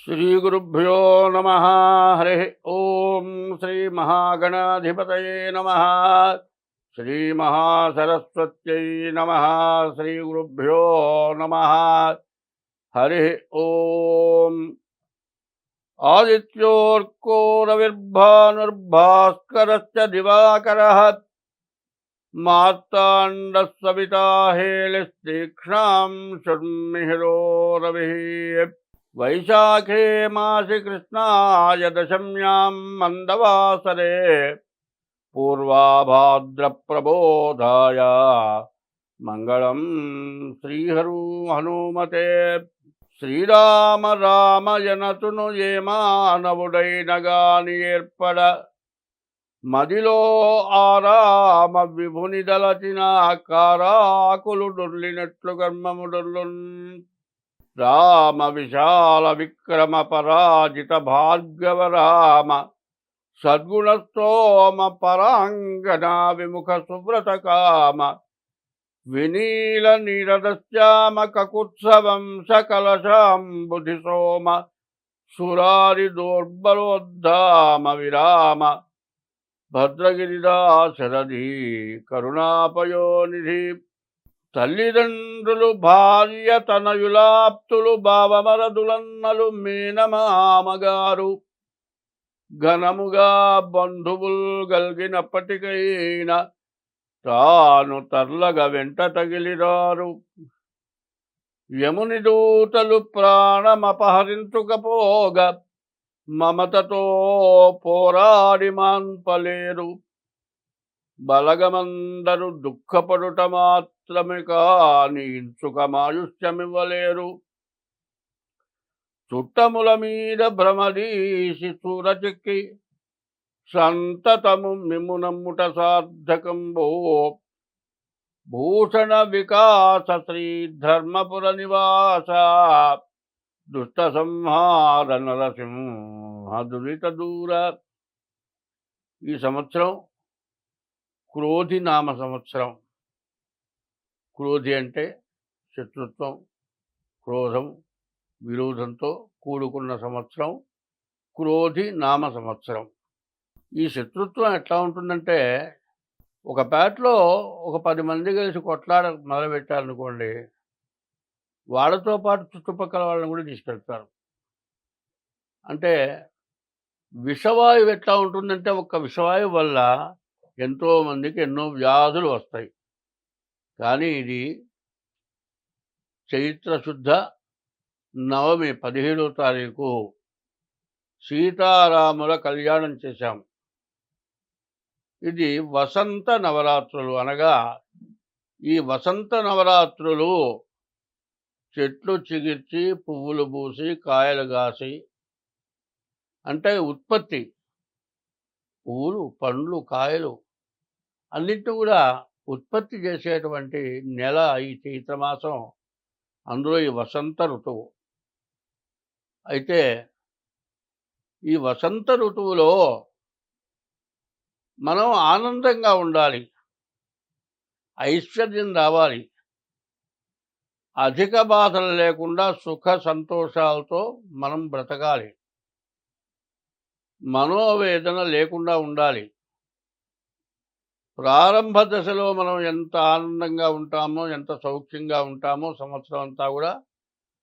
श्रीगुरुभ्यो नमः। हरिः ॐ श्रीमहागणाधिपतये नमः। श्रीमहासरस्वत्यै नमः। श्रीगुरुभ्यो नमः। हरे ॐ आदित्योऽर्को रविर्भानुर्भास्करश्च दिवाकरः। मार्ताण्डः सविता हेलिस्तीक्ष्णां शर्मिहिरो रविः వైశాఖే మాసి కృష్ణాయ దశమ్యాం మందవాసరే. పూర్వాభాద్రప్రబోధాయ. మంగళం శ్రీహరు హనుమతే. శ్రీరామ రామయనతును ఏ మానవుడైనగాని ఏర్పడ. మదిలో ఆరామ విభుని దలచిన కారాకులు డొర్లినట్లు కర్మముడొర్లున్ రామ విశాల విక్రమ పరాజిత భార్గవ రామ సద్గుణస్తోమ పరాంగనా విముఖ సువ్రత కామ వినీల నీరదశ్యామ కకుత్సవం సకలశాంబుధి సోమ సురారి దోర్బలోద్ధామ విరామ భద్రగిరిదాశరథి కరుణాపయోనిధి తల్లిదండ్రులు భార్య తనయులాప్తులు భావమరదులన్నలు మీనమామగారు ఘనముగా బంధువుల్ గల్గినప్పటికైనా తాను తర్లగ వెంట తగిలిరారు. యముని దూతలు ప్రాణమపహరించుకపోగ మమతతో పోరాడి మాన్పలేరు. బలగమందరు దుఃఖపడుట మాత్రమే కాని చుట్టముల మీద భ్రమదీసి చూరచెక్కి సంతతము మిమునమ్ముట సార్థకంబో భూషణ వికాస శ్రీ ధర్మపుర నివాస దుష్ట సంహార నరసింహ దురిత దూర. ఈ సంవత్సరం క్రోధి నామ సంవత్సరం. క్రోధి అంటే శత్రుత్వం క్రోధం విరోధంతో కూడుకున్న సంవత్సరం క్రోధి నామ సంవత్సరం. ఈ శత్రుత్వం ఎట్లా ఉంటుందంటే ఒక పేటలో ఒక పది మంది కలిసి కొట్లాడ మొదలుపెట్టారనుకోండి వాళ్ళతో పాటు చుట్టుపక్కల వాళ్ళని కూడా తీసుకెళ్తారు. అంటే విషవాయువు ఎట్లా ఉంటుందంటే ఒక విషవాయువు వల్ల ఎంతో మందికి ఎన్నో వ్యాధులు వస్తాయి. కానీ ఇది చైత్ర శుద్ధ నవమి పదిహేడో తారీఖు సీతారాముల కళ్యాణం చేశాం. ఇది వసంత నవరాత్రులు అనగా ఈ వసంత నవరాత్రులు చెట్లు చిగిర్చి పువ్వులు పూసి కాయలు కాసి అంటే ఉత్పత్తి. పువ్వులు పండ్లు కాయలు అన్నింటి కూడా ఉత్పత్తి చేసేటువంటి నెల ఈ చైత్రమాసం అందులో ఈ వసంత ఋతువు. అయితే ఈ వసంత ఋతువులో మనం ఆనందంగా ఉండాలి. ఐశ్వర్యం రావాలి. అధిక బాధలు లేకుండా సుఖ సంతోషాలతో మనం బ్రతకాలి. మనోవేదన లేకుండా ఉండాలి. ప్రారంభ దశలో మనం ఎంత ఆనందంగా ఉంటామో ఎంత సౌఖ్యంగా ఉంటామో సంవత్సరం అంతా కూడా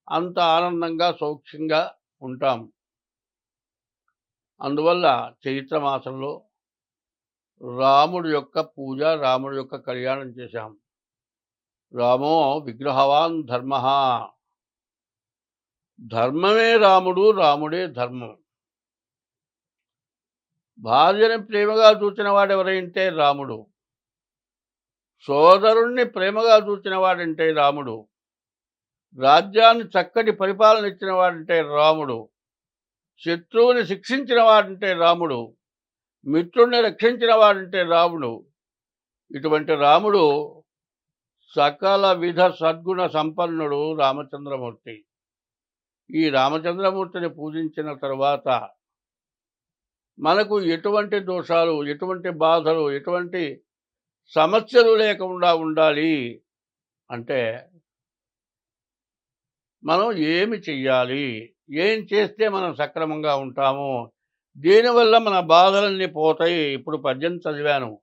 అంత ఆనందంగా సౌఖ్యంగా ఉంటాం. అందువల్ల చైత్ర మాసంలో రాముడి యొక్క పూజ రాముడి యొక్క కళ్యాణం చేశాం. రామో విగ్రహవాన్ ధర్మ. ధర్మమే రాముడు రాముడే ధర్మం. భార్యని ప్రేమగా చూచిన వాడెవరైంటే రాముడు. సోదరుణ్ణి ప్రేమగా చూచిన వాడంటే రాముడు. రాజ్యాన్ని చక్కటి పరిపాలన ఇచ్చిన వాడంటే రాముడు. శత్రువుని శిక్షించిన వాడంటే రాముడు. మిత్రుణ్ణి రక్షించిన వాడంటే రాముడు. ఇటువంటి రాముడు సకల విధ సద్గుణ సంపన్నుడు రామచంద్రమూర్తి. ఈ రామచంద్రమూర్తిని పూజించిన తరువాత మనకు ఎటువంటి దోషాలు ఎటువంటి బాధలు ఎటువంటి సమస్యలు లేకుండా ఉండాలి అంటే మనం ఏమి చెయ్యాలి? ఏం చేస్తే మనం సక్రమంగా ఉంటాము? దీనివల్ల మన బాధలన్నీ పోతాయి. ఇప్పుడు పద్యం చదివాను.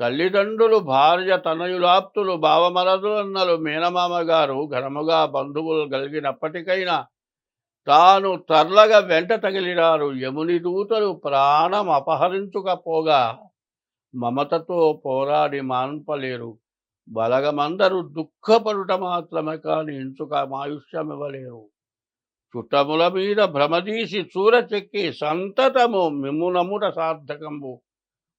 తల్లిదండ్రులు భార్య తనయులాప్తులు భావమరదులన్నలు మేనమామ గారు ఘనముగా బంధువులు కలిగినప్పటికైనా తాను తర్లగా వెంట తగిలినారు యముని దూతలు ప్రాణం అపహరించుకపోగా మమతతో పోరాడి మాన్పలేరు. బలగమందరు దుఃఖపడుట మాత్రమే కాని ఇంచుక మాయుష్యమివ్వలేరు. చుట్టముల మీద భ్రమదీసి చూర చెక్కి సంతతము మిమ్మునముట సార్థకంబు.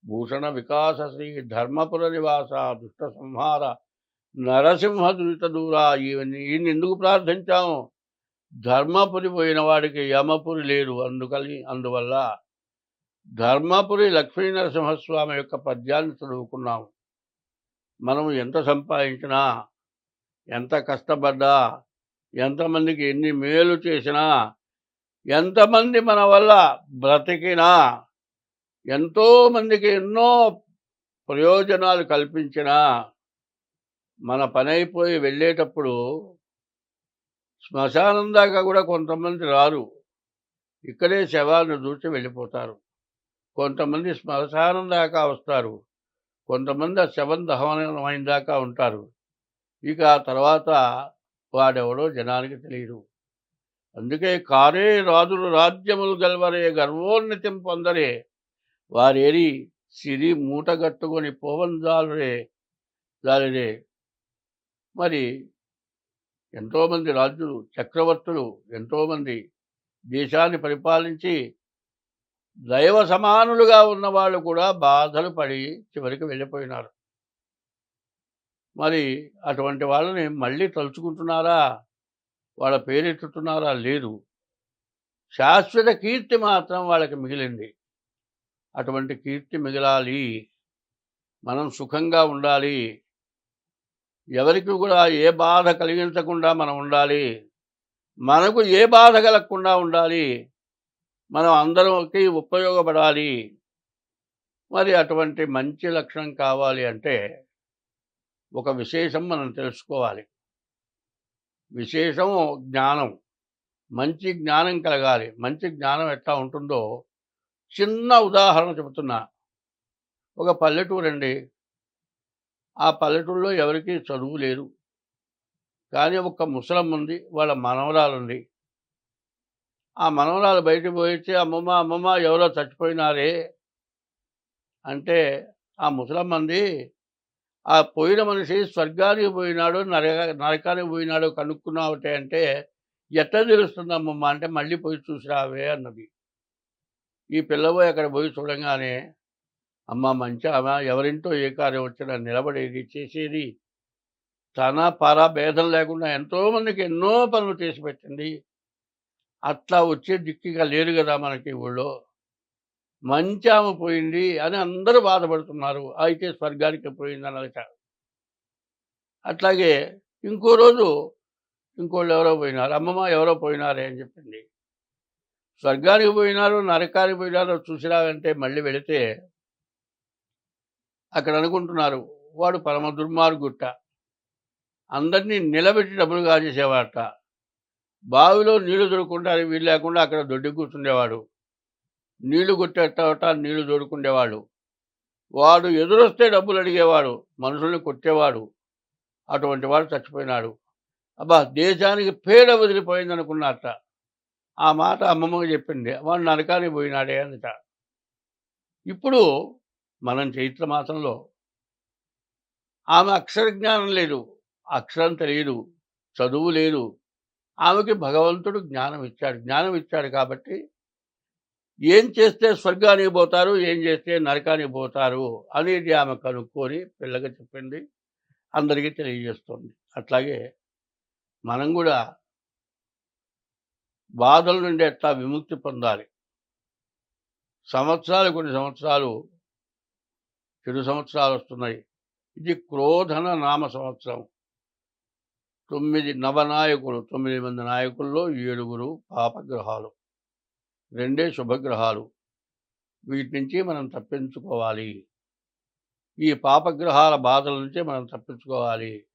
భూషణ వికాస శ్రీ ధర్మపుర నివాస దుష్ట సంహార నరసింహ దురిత దూరా ఈయన ఎందుకు ప్రార్థించాము? ధర్మపురి పోయిన వాడికి యమపురి లేరు అందుకని అందువల్ల ధర్మపురి లక్ష్మీ నరసింహస్వామి యొక్క పద్యాన్ని చదువుకున్నాము మనం ఎంత సంపాదించినా ఎంత కష్టపడ్డా ఎంతమందికి ఎన్ని మేలు చేసినా ఎంతమంది మన వల్ల బ్రతికినా ఎంతో మందికి ఎన్నో ప్రయోజనాలు కల్పించినా మన పని అయిపోయి వెళ్ళేటప్పుడు శ్మశానం దాకా కూడా కొంతమంది రారు. ఇక్కడే శవాలను చూసి వెళ్ళిపోతారు. కొంతమంది శ్మశానం దాకా వస్తారు. కొంతమంది ఆ శవం దహనమైన దాకా ఉంటారు. ఇక ఆ తర్వాత వాడెవడో జనానికి తెలియదు. అందుకే కారే రాజులు రాజ్యములు గెలవరే గర్వోన్నతిం పొందరే. వారేరి సిరి మూటగట్టుకొని పోవంజాలరే జాలరే. మరి ఎంతోమంది రాజులు చక్రవర్తులు ఎంతోమంది దేశాన్ని పరిపాలించి దైవ సమానులుగా ఉన్న వాళ్ళు కూడా బాధలు పడి చివరికి వెళ్ళిపోయినారు. మరి అటువంటి వాళ్ళని మళ్ళీ తలుచుకుంటున్నారా? వాళ్ళ పేరెత్తుతున్నారా లేదు. శాశ్వత కీర్తి మాత్రం వాళ్ళకి మిగిలింది. అటువంటి కీర్తి మిగలాలి. మనం సుఖంగా ఉండాలి. ఎవరికి కూడా ఏ బాధ కలిగించకుండా మనం ఉండాలి. మనకు ఏ బాధ కలగకుండా ఉండాలి. మనం అందరికి ఉపయోగపడాలి. మరి అటువంటి మంచి లక్షణం కావాలి అంటే ఒక విశేషం మనం తెలుసుకోవాలి. విశేషం జ్ఞానం. మంచి జ్ఞానం కలగాలి. మంచి జ్ఞానం ఎట్లా ఉంటుందో చిన్న ఉదాహరణ చెబుతున్నా. ఒక పల్లెటూరు అండి ఆ పల్లెటూరులో ఎవరికీ చదువు లేదు. కానీ ఒక ముసలం ఉంది వాళ్ళ మనవరాలు ఉంది ఆ మనవరాలు బయటకు పోయితే అమ్మమ్మ అమ్మమ్మ ఎవరో చచ్చిపోయినారే? అంటే ఆ ముసలమ్మంది ఆ పోయిన మనిషి స్వర్గానికి పోయినాడు నరక నరకానికి పోయినాడు కనుక్కున్నావుటే అంటే ఎట్లా తెలుస్తుంది అమ్మమ్మ అంటే మళ్ళీ పోయి చూసిరావే అన్నది. ఈ పిల్లబోయి అక్కడ పోయి చూడంగానే అమ్మ మంచి ఆమె ఎవరింటో ఏ కార్యం వచ్చినా నిలబడేది చేసేది. తన పారా భేదం లేకుండా ఎంతోమందికి ఎన్నో పనులు చేసి పెట్టింది. అట్లా వచ్చే దిక్కిగా లేరు కదా మనకి ఊళ్ళో. మంచాము పోయింది అని అందరూ బాధపడుతున్నారు. అయితే స్వర్గానికి పోయింది అనక అట్లాగే ఇంకో రోజు ఇంకోళ్ళు ఎవరో పోయినారు. అమ్మమ్మ ఎవరో పోయినారే అని చెప్పింది. స్వర్గానికి పోయినారు నరకానికి పోయినారో చూసిరావంటే మళ్ళీ వెళితే అక్కడ అనుకుంటున్నారు వాడు పరమ దుర్మార్గుట్ట అందరినీ నిలబెట్టి డబ్బులు కాజేసేవాట బావిలో నీళ్ళు దొరకకుండా వీళ్ళు లేకుండా అక్కడ దొడ్డి కూర్చుండేవాడు. నీళ్ళు కొట్టేట నీళ్ళు దొరుకుండేవాడు వాడు ఎదురొస్తే డబ్బులు అడిగేవాడు మనుషుల్ని కొట్టేవాడు. అటువంటి వాడు చచ్చిపోయినాడు. అబ్బా దేశానికి పేడ వదిలిపోయింది అనుకున్నట్ట ఆ మాట అమ్మమ్మకి చెప్పింది. వాడు నరకానికి పోయినాడే అందుట ఇప్పుడు మనం చైత్ర మాసంలో ఆమె అక్షర జ్ఞానం లేదు. అక్షరం తెలియదు. చదువు లేదు. ఆమెకి భగవంతుడు జ్ఞానం ఇచ్చాడు. జ్ఞానం ఇచ్చాడు కాబట్టి ఏం చేస్తే స్వర్గానికి పోతారు ఏం చేస్తే నరకానికి పోతారు అనేది ఆమె కనుక్కొని పిల్లగా చెప్పింది అందరికీ తెలియజేస్తుంది. అట్లాగే మనం కూడా బాధల నుండి ఎట్లా విముక్తి పొందాలి? సంవత్సరాలు కొన్ని సంవత్సరాలు చెడు సంవత్సరాలు వస్తున్నాయి. ఇది క్రోధన నామ సంవత్సరం. తొమ్మిది నవనాయకులు తొమ్మిది మంది నాయకుల్లో ఏడుగురు పాపగ్రహాలు. రెండే శుభగ్రహాలు. వీటి నుంచి మనం తప్పించుకోవాలి. ఈ పాపగ్రహాల బాధల నుంచే మనం తప్పించుకోవాలి.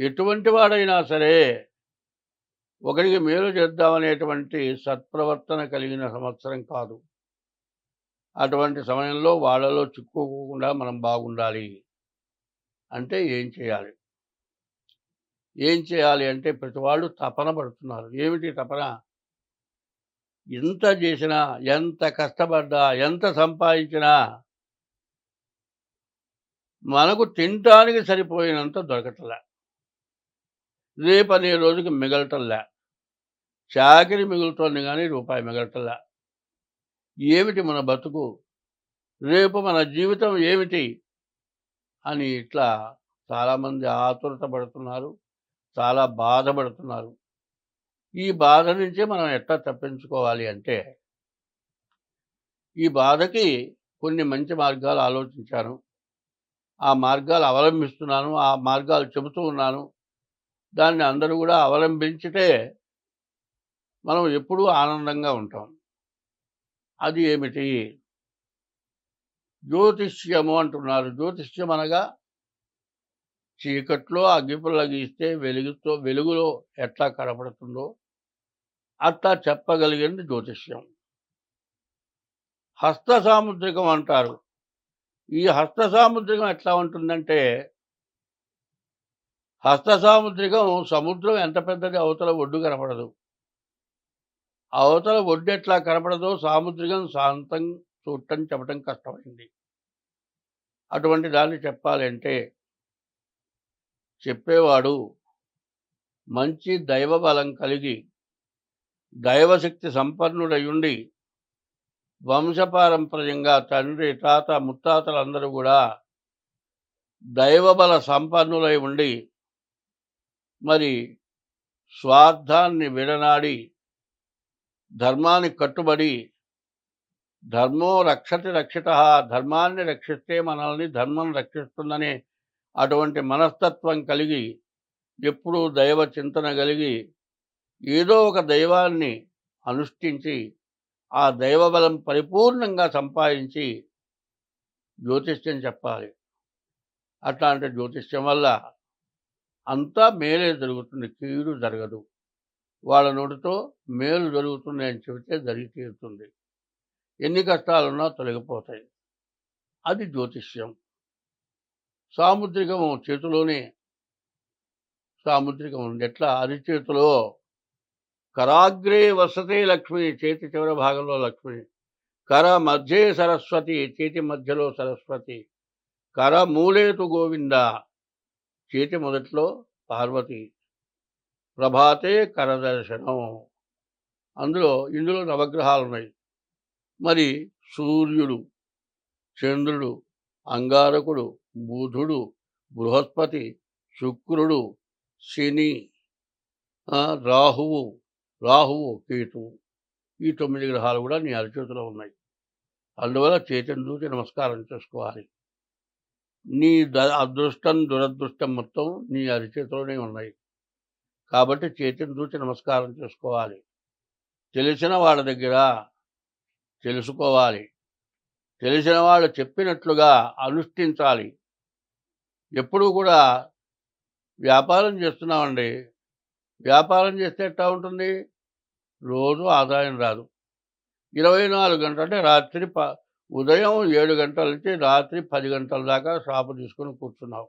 ఎటువంటి వాడైనా సరే ఒకరికి మేలు చేద్దామనేటువంటి సత్ప్రవర్తన కలిగిన సంవత్సరం కాదు. అటువంటి సమయంలో వాళ్ళలో చిక్కుకోకుండా మనం బాగుండాలి. అంటే ఏం చేయాలి? ఏం చేయాలి అంటే ప్రతి వాళ్ళు తపన పడుతున్నారు. ఏమిటి తపన? ఎంత చేసినా ఎంత కష్టపడ్డా ఎంత సంపాదించినా మనకు తినటానికి సరిపోయినంత దొరకటలే. రేపు అనే రోజుకి మిగలటంలే. చాకరి మిగులుతోంది కానీ రూపాయి మిగలటంలే. ఏమిటి మన బతుకు? రేపు మన జీవితం ఏమిటి? అని ఇట్లా చాలామంది ఆతురత పడుతున్నారు. చాలా బాధపడుతున్నారు. ఈ బాధ నుంచే మనం ఎట్లా తప్పించుకోవాలి అంటే ఈ బాధకి కొన్ని మంచి మార్గాలు ఆలోచించాను. ఆ మార్గాలు అవలంబిస్తున్నాను ఆ మార్గాలు చెబుతూ ఉన్నాను. దాన్ని అందరూ కూడా అవలంబించితే మనం ఎప్పుడూ ఆనందంగా ఉంటాం. అది ఏమిటి? జ్యోతిష్యము అంటున్నారు. జ్యోతిష్యం అనగా చీకట్లో అగ్గిపుల్ల గీస్తే వెలుగుతో వెలుగులో ఎట్లా కనపడుతుందో అట్లా చెప్పగలిగింది జ్యోతిష్యం. హస్త సాముద్రికం అంటారు. ఈ హస్త సాముద్రికం ఎట్లా ఉంటుందంటే హస్త సాముద్రికం సముద్రం ఎంత పెద్దది అవతల ఒడ్డు కనపడదు. అవతల ఒడ్డు ఎట్లా కనపడదో సాముద్రికం శాంతం చూడటం చెప్పటం కష్టమైంది. అటువంటి దాన్ని చెప్పాలంటే చెప్పేవాడు మంచి దైవబలం కలిగి దైవశక్తి సంపన్నుడయుండి వంశపారంపర్యంగా తండ్రి తాత ముత్తాతలందరూ కూడా దైవబల సంపన్నులై ఉండి మరి స్వార్థాన్ని విడనాడి ధర్మాన్ని కట్టుబడి ధర్మో రక్షతి రక్షిత ధర్మాన్ని రక్షిస్తే మనల్ని ధర్మం రక్షిస్తుందనే అటువంటి మనస్తత్వం కలిగి ఎప్పుడూ దైవ చింతన కలిగి ఏదో ఒక దైవాన్ని అనుష్ఠించి ఆ దైవబలం పరిపూర్ణంగా సంపాదించి జ్యోతిష్యం చెప్పాలి. అట్లాంటి జ్యోతిష్యం వల్ల అంతా మేలే జరుగుతుంది కీడు జరగదు. వాళ్ళ నోటితో మేలు జరుగుతుంది అని చెబితే జరిగి తీరుతుంది. ఎన్ని కష్టాలున్నా తొలగిపోతాయి. అది జ్యోతిష్యం. సాముద్రికం చేతిలోనే సాముద్రికం ఉంది ఎట్లా అరిచేతిలో కరాగ్రే వసతే లక్ష్మి చేతి చివరి భాగంలో లక్ష్మి కర మధ్యే సరస్వతి చేతి మధ్యలో సరస్వతి కర మూలేతు గోవింద చేతి మొదట్లో పార్వతి ప్రభాతే కరదర్శనం అందులో ఇందులో నవగ్రహాలు ఉన్నాయి మరి సూర్యుడు చంద్రుడు అంగారకుడు బుధుడు బృహస్పతి శుక్రుడు శని రాహువు రాహువు కేతువు. ఈ తొమ్మిది గ్రహాలు కూడా నీ అరచేతిలో ఉన్నాయి. అందువల్ల చేతిని చూసి నమస్కారం చేసుకోవాలి. నీ ద అదృష్టం దురదృష్టం మొత్తం నీ అరిచేతిలోనే ఉన్నాయి. కాబట్టి చేతిని చూసి నమస్కారం చేసుకోవాలి. తెలిసిన వాళ్ళ దగ్గర తెలుసుకోవాలి. తెలిసిన వాళ్ళు చెప్పినట్లుగా అనుష్ఠించాలి. ఎప్పుడూ కూడా వ్యాపారం చేస్తున్నామండి. వ్యాపారం చేస్తే ఎట్లా ఉంటుంది? రోజు ఆదాయం రాదు. ఇరవై నాలుగు గంటలు అంటే రాత్రి ప ఉదయం ఏడు గంటల నుంచి రాత్రి పది గంటల దాకా షాపు తీసుకొని కూర్చున్నావు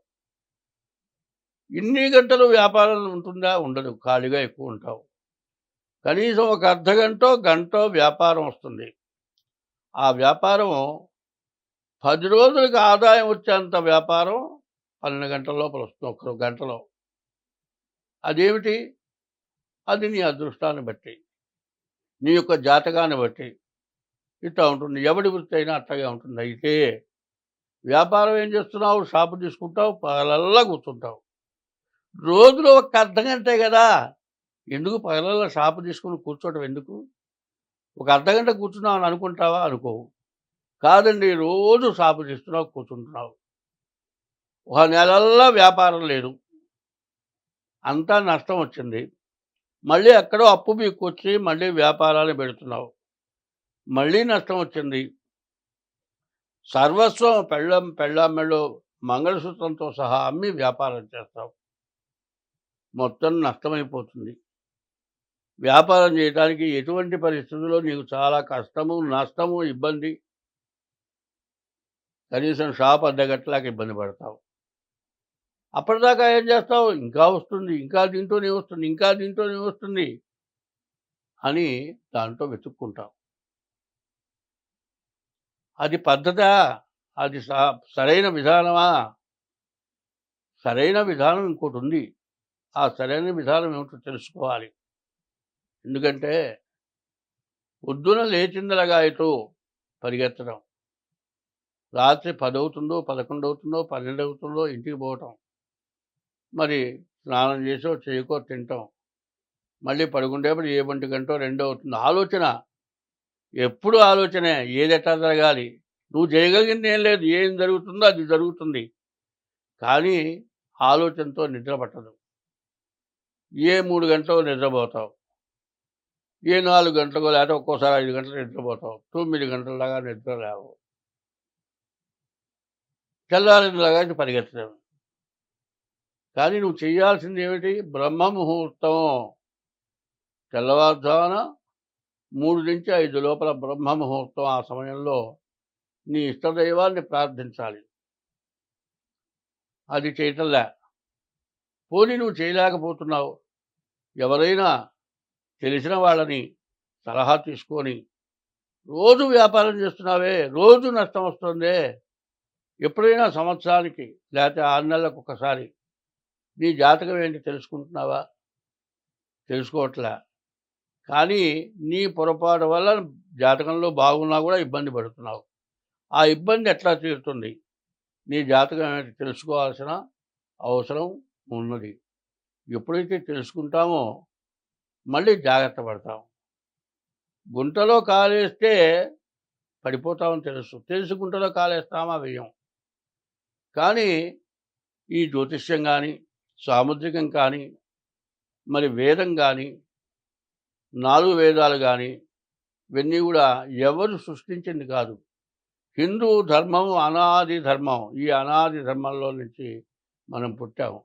ఇన్ని గంటలు వ్యాపారం ఉంటుందా? ఉండదు. ఖాళీగా ఎక్కువ ఉంటావు కనీసం ఒక అర్ధ గంట గంట వ్యాపారం వస్తుంది. ఆ వ్యాపారం పది రోజులకు ఆదాయం వచ్చేంత వ్యాపారం పన్నెండు గంటల లోపల వస్తుంది ఒక్క గంటలో. అదేమిటి? అది నీ అదృష్టాన్ని బట్టి నీ యొక్క జాతకాన్ని బట్టి ఇట్లా ఉంటుంది. ఎవడి వృత్తి అయినా అట్లాగే ఉంటుంది. అయితే వ్యాపారం ఏం చేస్తున్నావు? షాపు తీసుకుంటావు పగలల్లా కూర్చుంటావు. రోజులో ఒక అర్ధ గంటే కదా? ఎందుకు పగలల్లా షాపు తీసుకుని కూర్చోవటం ఎందుకు? ఒక అర్ధ గంట కూర్చున్నావు అని అనుకుంటావా? అనుకోవు. కాదండి రోజు షాపు చేస్తున్నావు కూర్చుంటున్నావు. ఒక నెలల్లో వ్యాపారం లేదు. అంతా నష్టం వచ్చింది. మళ్ళీ ఎక్కడో అప్పు మీకొచ్చి మళ్ళీ వ్యాపారాలు పెడుతున్నావు. మళ్ళీ నష్టం వచ్చింది. సర్వస్వం పెళ్ళం పెళ్ళామెళ్ళు మంగళసూత్రంతో సహా అమ్మి వ్యాపారం చేస్తావు. మొత్తం నష్టమైపోతుంది. వ్యాపారం చేయడానికి ఎటువంటి పరిస్థితుల్లో నీకు చాలా కష్టము నష్టము ఇబ్బంది. కనీసం షాప్ అద్దెగట్టలేక ఇబ్బంది పడతావు. అప్పటిదాకా ఏం చేస్తావు? ఇంకా వస్తుంది ఇంకా దీంట్లోనే వస్తుంది ఇంకా దీంట్లోనే వస్తుంది అని దాంట్లో వెతుక్కుంటావు. అది పద్ధత? అది స- సరైన విధానమా? సరైన విధానం ఇంకోటి ఉంది. ఆ సరైన విధానం ఏమిటో తెలుసుకోవాలి. ఎందుకంటే పొద్దున లేచిందలగా ఇటు పరిగెత్తడం రాత్రి పదవుతుందో పదకొండవుతుందో పదకొండు అవుతుందో పన్నెండు అవుతుందో ఇంటికి పోవటం మరి స్నానం చేసో చేయకో తింటాం. మళ్ళీ పడుకుంటేప్పుడు ఏ ఒంటి గంటో రెండో అవుతుంది. ఆలోచన. ఎప్పుడు ఆలోచనే. ఏది ఎట్లా జరగాలి? నువ్వు చేయగలిగింది ఏం లేదు. ఏం జరుగుతుందో అది జరుగుతుంది. కానీ ఆలోచనతో నిద్ర పట్టదు. ఏ మూడు గంటలు నిద్రపోతావు? ఏ నాలుగు గంటలకు లేకపోతే ఒక్కోసారి ఐదు గంటలు నిద్రపోతావు? తొమ్మిది గంటల దాకా నిద్ర లేవు. తెల్లారిందాగా పరిగెత్తలేము కానీ నువ్వు చేయాల్సింది ఏమిటి? బ్రహ్మ ముహూర్తం. తెల్లవారుజామున మూడు నుంచి ఐదు లోపల బ్రహ్మ ముహూర్తం ఆ సమయంలో నీ ఇష్టదైవాన్ని ప్రార్థించాలి. అది చేయటంలే పోనీ నువ్వు చేయలేకపోతున్నావు. ఎవరైనా తెలిసిన వాళ్ళని సలహా తీసుకొని రోజు వ్యాపారం చేస్తున్నావే రోజు నష్టం వస్తుందే. ఎప్పుడైనా సంవత్సరానికి లేకపోతే ఆరు నెలలకు ఒకసారి నీ జాతకం ఏంటి తెలుసుకుంటున్నావా? తెలుసుకోవట్లే. కానీ నీ పొరపాటు వల్ల జాతకంలో బాగున్నా కూడా ఇబ్బంది పడుతున్నావు. ఆ ఇబ్బంది ఎట్లా తీరుతుంది? నీ జాతకం ఏంటి తెలుసుకోవాల్సిన అవసరం ఉన్నది. ఎప్పుడైతే తెలుసుకుంటామో మళ్ళీ జాగ్రత్త పడతాం. గుంటలో కాలేస్తే పడిపోతామని తెలుసు. తెలుసు గుంటలో కాలేస్తామా? వ్యయం. కానీ ఈ జ్యోతిష్యం కానీ సాముద్రికం కానీ మరి వేదం కానీ నాలుగు వేదాలు కానీ ఇవన్నీ కూడా ఎవరు సృష్టించింది కాదు. హిందూ ధర్మం అనాది ధర్మం ఈ అనాది ధర్మంలో నుంచి మనం పుట్టాము.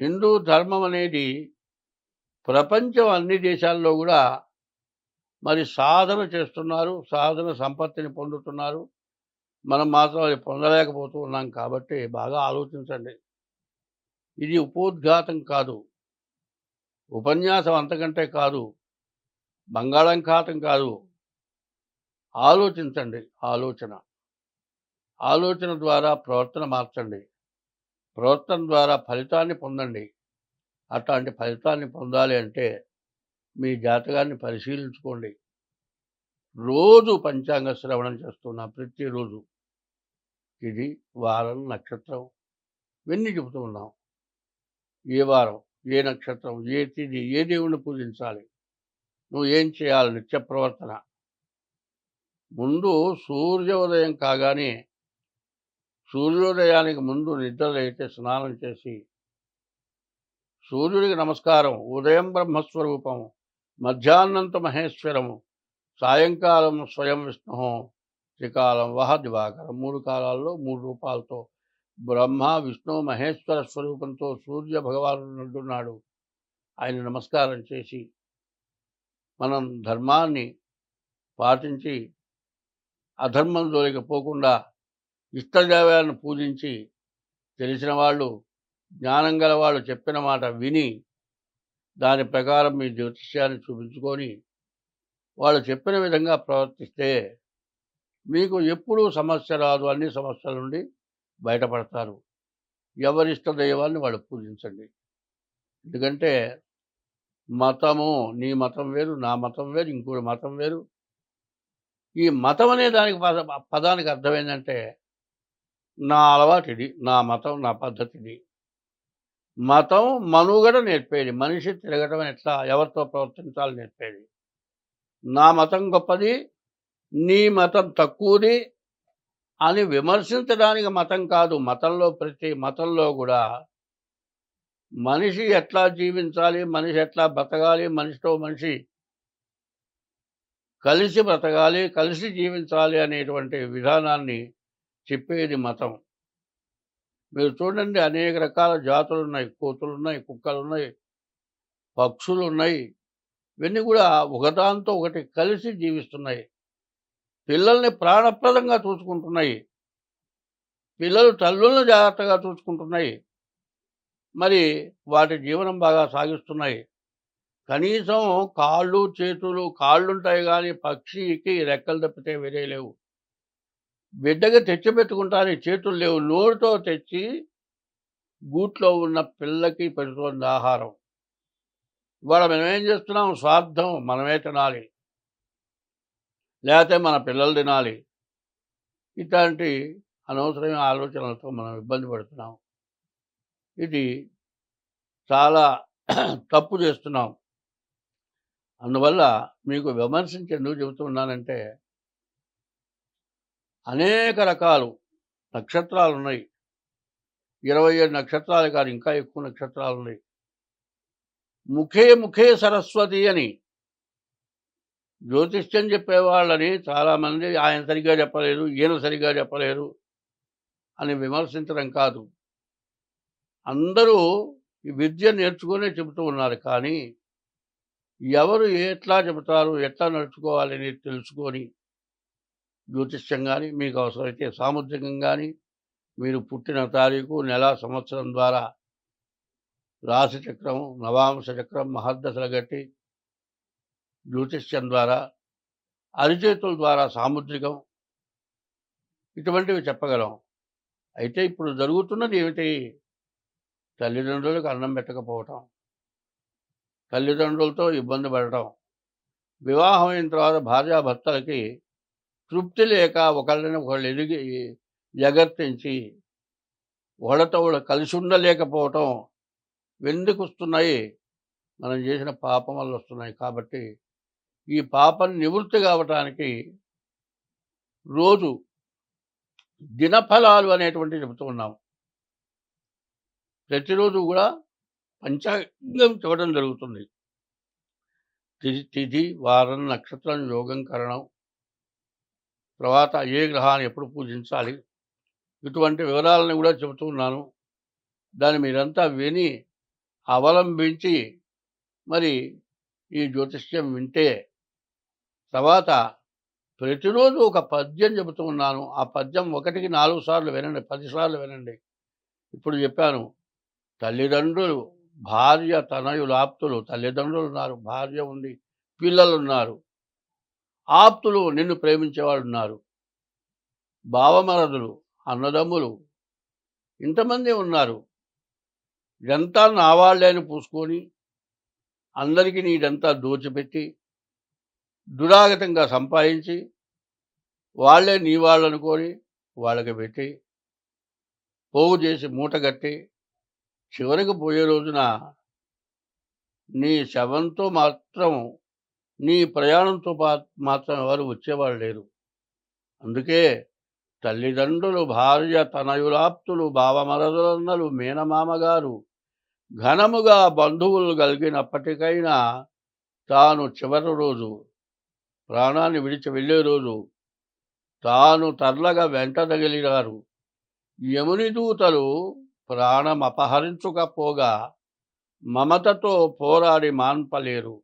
హిందూ ధర్మం అనేది ప్రపంచం అన్ని దేశాల్లో కూడా మరి సాధన చేస్తున్నారు సాధన సంపత్తిని పొందుతున్నారు. మనం మాత్రం అది పొందలేకపోతూ ఉన్నాం కాబట్టి బాగా ఆలోచించండి. ఇది ఉపోద్ఘాతం కాదు. ఉపన్యాసం అంతకంటే కాదు. బంగాళాఖాతం కాదు. ఆలోచించండి. ఆలోచన. ఆలోచన ద్వారా ప్రవర్తన మార్చండి. ప్రవర్తన ద్వారా ఫలితాన్ని పొందండి. అట్లాంటి ఫలితాన్ని పొందాలి అంటే మీ జాతకాన్ని పరిశీలించుకోండి. రోజు పంచాంగ శ్రవణం చేస్తున్నా ప్రతిరోజు. ఇది వారం నక్షత్రం. ఇవన్నీ చెబుతూ ఉన్నాం. ఏ వారం ఏ నక్షత్రం ఏ తిథి ఏ దేవుణ్ణి పూజించాలి? నువ్వు ఏం చేయాలి? నిత్య ప్రవర్తన. ముందు సూర్యోదయం కాగానే సూర్యోదయానికి ముందు నిద్రలైతే స్నానం చేసి సూర్యుడికి నమస్కారం ఉదయం బ్రహ్మస్వరూపం మధ్యాహ్నంత మహేశ్వరము సాయంకాలం స్వయం విష్ణు త్రికాలం వహ దివాకరం మూడు కాలాల్లో మూడు రూపాలతో బ్రహ్మ విష్ణు మహేశ్వర స్వరూపంతో సూర్య భగవానుడు ఆయన నమస్కారం చేసి మనం ధర్మాన్ని పాటించి అధర్మం జోలికి ఇష్టదేవాలను పూజించి తెలిసిన వాళ్ళు జ్ఞానం గల వాళ్ళు చెప్పిన మాట విని దాని ప్రకారం మీ జ్యోతిష్యాన్ని చూపించుకొని వాళ్ళు చెప్పిన విధంగా ప్రవర్తిస్తే మీకు ఎప్పుడూ సమస్య రాదు అన్ని సమస్యల నుండి. బయటపడతారు. ఎవరిష్ట దైవాన్ని వాళ్ళు పూజించండి. ఎందుకంటే మతము నీ మతం వేరు నా మతం వేరు ఇంకోటి మతం వేరు. ఈ మతం అనే దానికి పద పదానికి అర్థం ఏంటంటే నా అలవాటు ఇది నా మతం నా పద్ధతి ఇది మతం మనుగడ నేర్పేది మనిషి తిరగటం ఎట్లా ఎవరితో ప్రవర్తించాలి నేర్పేది. నా మతం గొప్పది నీ మతం తక్కువది అని విమర్శించడానికి మతం కాదు. మతంలో ప్రతి మతంలో కూడా మనిషి ఎట్లా జీవించాలి మనిషి ఎట్లా బ్రతకాలి మనిషితో మనిషి కలిసి బ్రతకాలి కలిసి జీవించాలి అనేటువంటి విధానాన్ని చెప్పేది మతం. మీరు చూడండి అనేక రకాల జాతులు ఉన్నాయి కోతులు ఉన్నాయి కుక్కలు ఉన్నాయి పక్షులు ఉన్నాయి ఇవన్నీ కూడా ఒకదాంతో ఒకటి కలిసి జీవిస్తున్నాయి. పిల్లల్ని ప్రాణప్రదంగా చూసుకుంటున్నాయి. పిల్లలు తల్లులను జాగ్రత్తగా చూసుకుంటున్నాయి. మరి వాటి జీవనం బాగా సాగిస్తున్నాయి. కనీసం కాళ్ళు చేతులు కాళ్ళుంటాయి కానీ పక్షికి రెక్కలు తప్పితే వేరే లేవు. బిడ్డగా తెచ్చిపెట్టుకుంటారు చేతులు లేవు. నోరుతో తెచ్చి గూట్లో ఉన్న పిల్లకి పెడుతోంది ఆహారం. ఇవాళ మనం ఏం చేస్తున్నాం? స్వార్థం మనమే తినాలి. లేకపోతే మన పిల్లలు తినాలి. ఇట్లాంటి అనవసరమైన ఆలోచనలతో మనం ఇబ్బంది పడుతున్నాం. ఇది చాలా తప్పు చేస్తున్నాం. అందువల్ల మీకు విమర్శించి ఎందుకు చెబుతున్నానంటే అనేక రకాలు నక్షత్రాలు ఉన్నాయి. ఇరవై ఏడు నక్షత్రాలు కాదు ఇంకా ఎక్కువ నక్షత్రాలు ఉన్నాయి. ముఖే ముఖే సరస్వతి అని జ్యోతిష్యం చెప్పేవాళ్ళని చాలామంది ఆయన సరిగ్గా చెప్పలేరు ఈయన సరిగ్గా చెప్పలేరు అని విమర్శించడం కాదు. అందరూ ఈ విద్య నేర్చుకునే చెబుతూ ఉన్నారు కానీ ఎవరు ఎట్లా చెబుతారు ఎట్లా నడుచుకోవాలని తెలుసుకొని జ్యోతిష్యం కానీ మీకు అవసరమైతే సాముద్రికం కానీ మీరు పుట్టిన తారీఖు నెల సంవత్సరం ద్వారా రాశిచక్రం నవాంశ చక్రం మహర్దశలు గట్టి జ్యోతిష్యం ద్వారా అరిచేతుల ద్వారా సాముద్రికం ఇటువంటివి చెప్పగలం. అయితే ఇప్పుడు జరుగుతున్నది ఏమిటి? తల్లిదండ్రులకు అన్నం పెట్టకపోవటం తల్లిదండ్రులతో ఇబ్బంది పడటం వివాహం అయిన తర్వాత భార్యాభర్తలకి తృప్తి లేక ఒకళ్ళని ఒకళ్ళు ఎదిగి ఎగర్తించి ఒకళ్ళతో ఒకళ్ళు కలిసి ఉండలేకపోవటం ఎందుకు వస్తున్నాయి మనం చేసిన పాపం వల్ల వస్తున్నాయి కాబట్టి ఈ పాపం నివృత్తి కావటానికి రోజు దినఫలాలు అనేటువంటి చెబుతూ ఉన్నాం ప్రతిరోజు కూడా పంచాంగం చూడడం జరుగుతుంది. తిథి తిథి వారం నక్షత్రం యోగం కరణం తర్వాత ఏ గ్రహాన్ని ఎప్పుడు పూజించాలి ఇటువంటి వివరాలను కూడా చెబుతూ ఉన్నాను. దాన్ని మీరంతా విని అవలంబించి మరి ఈ జ్యోతిష్యం వింటే తర్వాత ప్రతిరోజు ఒక పద్యం చెబుతూ ఉన్నాను. ఆ పద్యం ఒకటికి నాలుగు సార్లు వినండి పదిసార్లు వినండి. ఇప్పుడు చెప్పాను తల్లిదండ్రులు భార్య తనయులు ఆప్తులు తల్లిదండ్రులు ఉన్నారు భార్య ఉంది పిల్లలు ఉన్నారు ఆప్తులు నిన్ను ప్రేమించేవాళ్ళు ఉన్నారు భావమరదులు అన్నదమ్ములు ఇంతమంది ఉన్నారు. ఇదంతా నావాళ్ళే అని పూసుకొని అందరికీ నీదంతా దోచిపెట్టి దురాగతంగా సంపాదించి వాళ్ళే నీ వాళ్ళు అనుకొని వాళ్ళకి పెట్టి పోగు చేసి మూట కట్టి చివరికి పోయే రోజున నీ శవంతో మాత్రం నీ ప్రయాణంతో మాత్రం ఎవరు వచ్చేవాళ్ళు లేరు. అందుకే తల్లిదండ్రులు భార్య తనయులాప్తులు బావమరదులన్నలు మేనమామగారు ఘనముగా బంధువులు కలిగినప్పటికైనా తాను చివరి రోజు ప్రాణాన్ని విడిచి వెళ్ళే రోజు తాను తర్లగా వెంట తగిలినారు యముని దూతలు ప్రాణం అపహరించుకపోగా మమతతో పోరాడి మాన్పలేరు.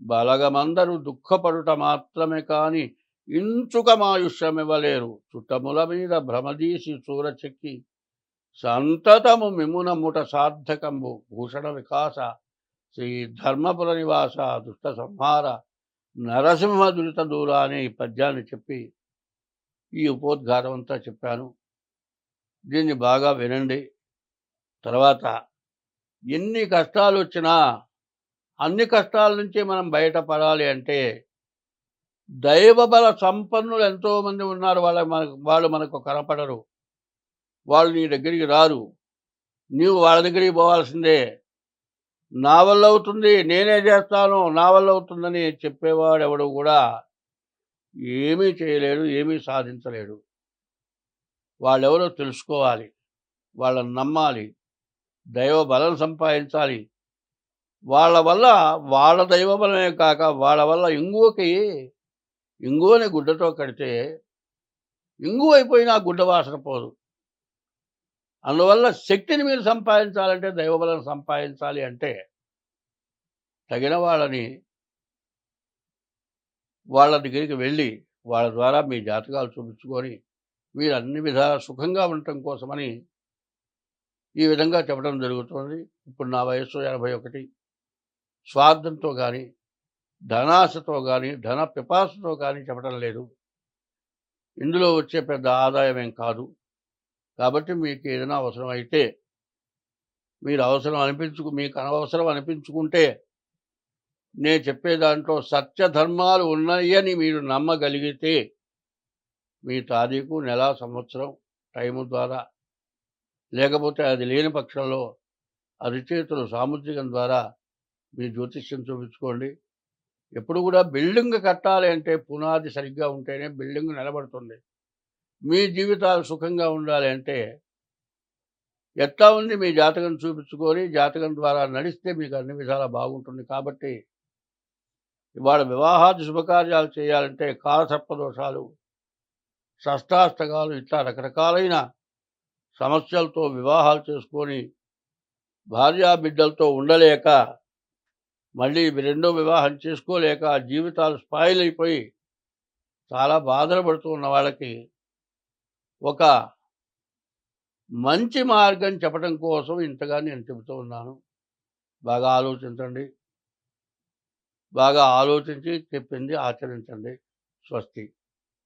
బలగమందరూ దుఃఖపడుట మాత్రమే కాని ఇంచుక మాయుష్యమివ్వలేరు. చుట్టముల మీద భ్రమదీసి చూరచెక్కి సంతతము మిమున ముట సార్థకంబు. భూషణ వికాస శ్రీ ధర్మపుర నివాస దుష్ట సంహార నరసింహ దురిత దూర అనే ఈ పద్యాన్ని చెప్పి ఈ ఉపోద్ఘాతం అంతా చెప్పాను. దీన్ని బాగా వినండి. తర్వాత ఎన్ని కష్టాలు వచ్చినా అన్ని కష్టాల నుంచి మనం బయటపడాలి అంటే దైవబల సంపన్నులు ఎంతోమంది ఉన్నారు. వాళ్ళ మనకు వాళ్ళు మనకు కనపడరు. వాళ్ళు నీ దగ్గరికి రారు. నీవు వాళ్ళ దగ్గరికి పోవాల్సిందే. నా వల్ల అవుతుంది నేనే చేస్తాను నా వల్ల అవుతుందని చెప్పేవాడు ఎవడు కూడా ఏమీ చేయలేడు ఏమీ సాధించలేడు. వాళ్ళెవరో తెలుసుకోవాలి వాళ్ళని నమ్మాలి దైవ బలం సంపాదించాలి. వాళ్ళ వల్ల వాళ్ళ దైవ బలమే కాక వాళ్ళ వల్ల ఇంగువకి ఇంగువని గుడ్డతో కడితే ఇంగువ అయిపోయినా గుడ్డ వాసన పోదు. అందువల్ల శక్తిని మీరు సంపాదించాలంటే దైవబలం సంపాదించాలి అంటే తగిన వాళ్ళని వాళ్ళ దగ్గరికి వెళ్ళి వాళ్ళ ద్వారా మీ జాతకాలు చూపించుకొని మీరు అన్ని విధాల సుఖంగా ఉండటం కోసమని ఈ విధంగా చెప్పడం జరుగుతుంది. ఇప్పుడు నా వయస్సు ఎనభై ఒకటి. స్వార్థంతో కానీ ధనాశతో కానీ ధన పిపాసతో కానీ చెప్పడం లేదు. ఇందులో వచ్చే పెద్ద ఆదాయం ఏం కాదు. కాబట్టి మీకు ఏదైనా అవసరం అయితే మీరు అవసరం అనిపించుకు మీకు అనవసరం అనిపించుకుంటే నేను చెప్పే దాంట్లో సత్యధర్మాలు ఉన్నాయని మీరు నమ్మగలిగితే మీ తారీఖు నెల సంవత్సరం టైము ద్వారా లేకపోతే అది లేని పక్షంలో అరిచేతులు సాముద్రికం ద్వారా మీ జ్యోతిష్యం చూపించుకోండి. ఎప్పుడు కూడా బిల్డింగ్ కట్టాలి అంటే పునాది సరిగ్గా ఉంటేనే బిల్డింగ్ నిలబడుతుంది. మీ జీవితాలు సుఖంగా ఉండాలి అంటే ఎట్లా ఉంది మీ జాతకం చూపించుకొని జాతకం ద్వారా నడిస్తే మీకు అన్ని విధాలా బాగుంటుంది కాబట్టి ఇవాళ వివాహాది శుభకార్యాలు చేయాలంటే కాలసర్పదోషాలు షష్టాష్టకాలు ఇట్లా రకరకాలైన సమస్యలతో వివాహాలు చేసుకొని భార్యా బిడ్డలతో ఉండలేక మళ్ళీ రెండో వివాహం చేసుకోలేక జీవితాలు స్పాయిల్ అయిపోయి చాలా బాధలు పడుతూ ఉన్న వాళ్ళకి ఒక మంచి మార్గం చెప్పడం కోసం ఇంతగా నేను చెబుతూ ఉన్నాను. బాగా ఆలోచించండి. బాగా ఆలోచించి చెప్పింది ఆచరించండి. స్వస్తి.